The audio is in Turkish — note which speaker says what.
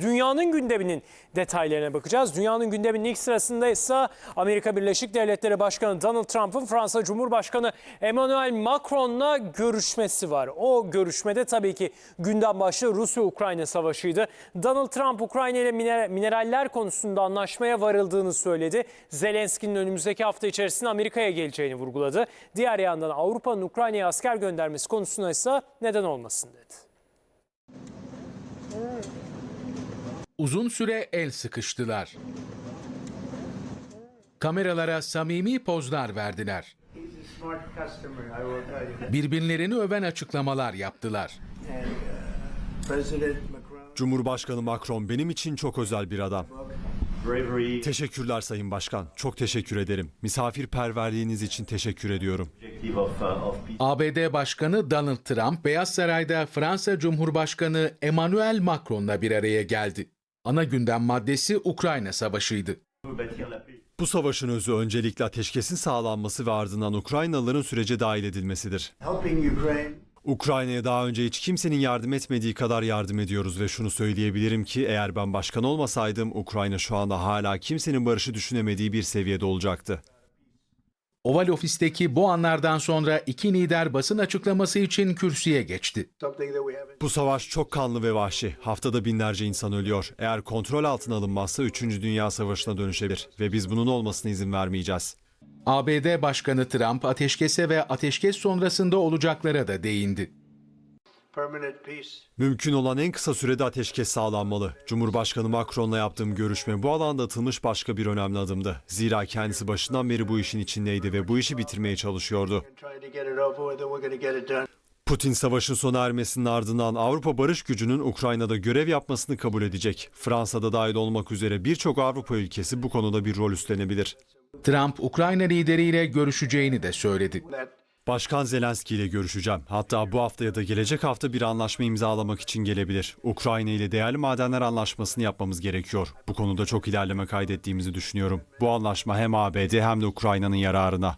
Speaker 1: Dünyanın gündeminin detaylarına bakacağız. Dünyanın gündeminin ilk sırasında ise Amerika Birleşik Devletleri Başkanı Donald Trump'ın Fransa Cumhurbaşkanı Emmanuel Macron'la görüşmesi var. O görüşmede tabii ki gündem başlığı Rusya-Ukrayna savaşıydı. Donald Trump Ukrayna ile miner- mineraller konusunda anlaşmaya varıldığını söyledi. Zelenski'nin önümüzdeki hafta içerisinde Amerika'ya geleceğini vurguladı. Diğer yandan Avrupa'nın Ukrayna'ya asker göndermesi konusunda ise neden olmasın dedi.
Speaker 2: Uzun süre el sıkıştılar. Kameralara samimi pozlar verdiler. Birbirlerini öven açıklamalar yaptılar.
Speaker 3: Cumhurbaşkanı Macron benim için çok özel bir adam. Teşekkürler Sayın Başkan. Çok teşekkür ederim. Misafirperverliğiniz için teşekkür ediyorum.
Speaker 2: ABD Başkanı Donald Trump, Beyaz Saray'da Fransa Cumhurbaşkanı Emmanuel Macron'la bir araya geldi. Ana gündem maddesi Ukrayna Savaşı'ydı.
Speaker 3: Bu savaşın özü öncelikle ateşkesin sağlanması ve ardından Ukraynalıların sürece dahil edilmesidir. Ukrayna'ya daha önce hiç kimsenin yardım etmediği kadar yardım ediyoruz ve şunu söyleyebilirim ki eğer ben başkan olmasaydım Ukrayna şu anda hala kimsenin barışı düşünemediği bir seviyede olacaktı.
Speaker 2: Oval Ofis'teki bu anlardan sonra iki lider basın açıklaması için kürsüye geçti.
Speaker 3: Bu savaş çok kanlı ve vahşi. Haftada binlerce insan ölüyor. Eğer kontrol altına alınmazsa 3. Dünya Savaşı'na dönüşebilir ve biz bunun olmasına izin vermeyeceğiz.
Speaker 2: ABD Başkanı Trump ateşkese ve ateşkes sonrasında olacaklara da değindi.
Speaker 4: Permanent peace.
Speaker 3: Mümkün olan en kısa sürede ateşkes sağlanmalı. Cumhurbaşkanı Macron'la yaptığım görüşme bu alanda atılmış başka bir önemli adımdı. Zira kendisi başından beri bu işin içindeydi ve bu işi bitirmeye çalışıyordu. Putin savaşın sona ermesinin ardından Avrupa barış gücünün Ukrayna'da görev yapmasını kabul edecek. Fransa'da dahil olmak üzere birçok Avrupa ülkesi bu konuda bir rol üstlenebilir.
Speaker 2: Trump, Ukrayna lideriyle görüşeceğini de söyledi.
Speaker 3: Başkan Zelenski ile görüşeceğim. Hatta bu hafta ya da gelecek hafta bir anlaşma imzalamak için gelebilir. Ukrayna ile değerli madenler anlaşmasını yapmamız gerekiyor. Bu konuda çok ilerleme kaydettiğimizi düşünüyorum. Bu anlaşma hem ABD hem de Ukrayna'nın yararına.